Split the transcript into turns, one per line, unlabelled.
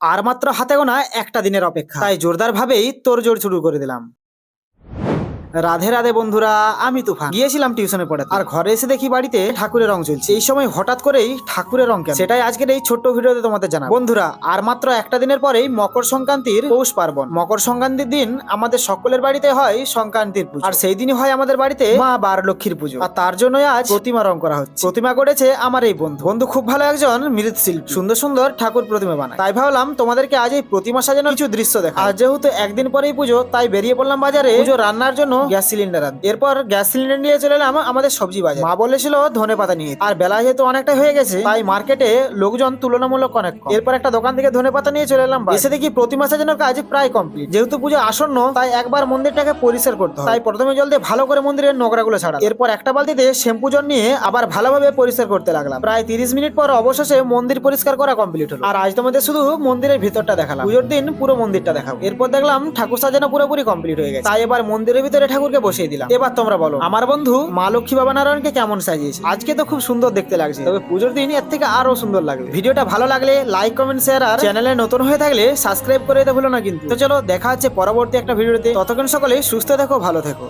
আর মাত্র হাতে গোনা একটা দিনের অপেক্ষা। তাই জোরদার ভাবেই তোর জোর শুরু করে দিলাম। রাধে রাধে বন্ধুরা, আমি তুফান। গিয়েছিলাম টিউশনে পড়াতে। আর ঘরে এসে দেখি বাড়িতে ঠাকুরের রং চলছে। এই সময় হঠাৎ করেই ঠাকুরের রং কেন সেটাই আজকের এই ছোট্ট ভিডিওতে তোমাদের জানাব। বন্ধুরা, আর মাত্র একটা দিনের পরেই মকর সংক্রান্তির পৌষ পার্বণ। মকর সংক্রান্তির দিন আমাদের সকলের বাড়িতে হয় সংক্রান্তির পুজো। আর সেই দিনই হয় আমাদের বাড়িতে মা বার লক্ষ্মীর পুজো। আর তার জন্যই আজ প্রতিমা রং করা হচ্ছে। প্রতিমা করেছে আমার এই বন্ধু। বন্ধু খুব ভালো একজন মৃৎশিল্পী সুন্দর সুন্দর ঠাকুর প্রতিমা বানায়। তাই ভাবলাম তোমাদেরকে আজ এই প্রতিমা সাজানোর কিছু দৃশ্য দেখা আর যেহেতু একদিন পরেই পুজো, তাই বেরিয়ে পড়লাম বাজারে পুজো রান্নার জন্য গ্যাস সিলিন্ডার। এরপর গ্যাস সিলিন্ডার নিয়ে চলে এলাম আমাদের সবজি বাজার। মা বলেছিল ধনে পাতা নিয়ে আর বেলা যেহেতু অনেকটা হয়ে গেছে, তাই মার্কেটে লোকজন তুলনামূলক অনেক এরপর একটা দোকান থেকে ধনে পাতা নিয়ে চলে এলাম। এসে দেখি প্রতিমা সাজানোর কাজ প্রায় কমপ্লিট। যেহেতু পুজো আসন্ন, তাই একবার মন্দিরটাকে পরিষ্কার করতে তাই প্রথমে জল দিয়ে ভালো করে মন্দিরের নোংরাগুলো ছাড়া। এরপর একটা বালতিতে শ্যাম্পু জল নিয়ে আবার ভালোভাবে পরিষ্কার করতে লাগলাম। প্রায় তিরিশ মিনিট পর অবশেষে মন্দির পরিষ্কার করা কমপ্লিট হলো। আর আজ তোমাদের শুধু মন্দিরের ভিতরটা দেখালাম। পুজোর দিন পুরো মন্দিরটা দেখাবো। এরপর দেখলাম ঠাকুর সাজানো পুরোপুরি কমপ্লিট হয়ে গেছে। তাই এবার মন্দিরের ভিতরে ঠাকুরকে বসিয়ে দিলাম। এবার তোমরা বলো, আমার বন্ধু মা লক্ষ্মী বাবা নারায়ণকে কেমন সাজিয়েছে? আজকে তো খুব সুন্দর দেখতে লাগছে। তবে পুজোর দিন এর থেকে আরও সুন্দর লাগবে। ভিডিওটা ভালো লাগলে লাইক কমেন্ট শেয়ার আর চ্যানেলে নতুন হয়ে থাকলে সাবস্ক্রাইব করে দিতে ভুলো না কিন্তু। তো চলো, দেখা হচ্ছে পরবর্তী একটা ভিডিওতে। ততক্ষণ সকলে সুস্থ থেকো, ভালো থেকো।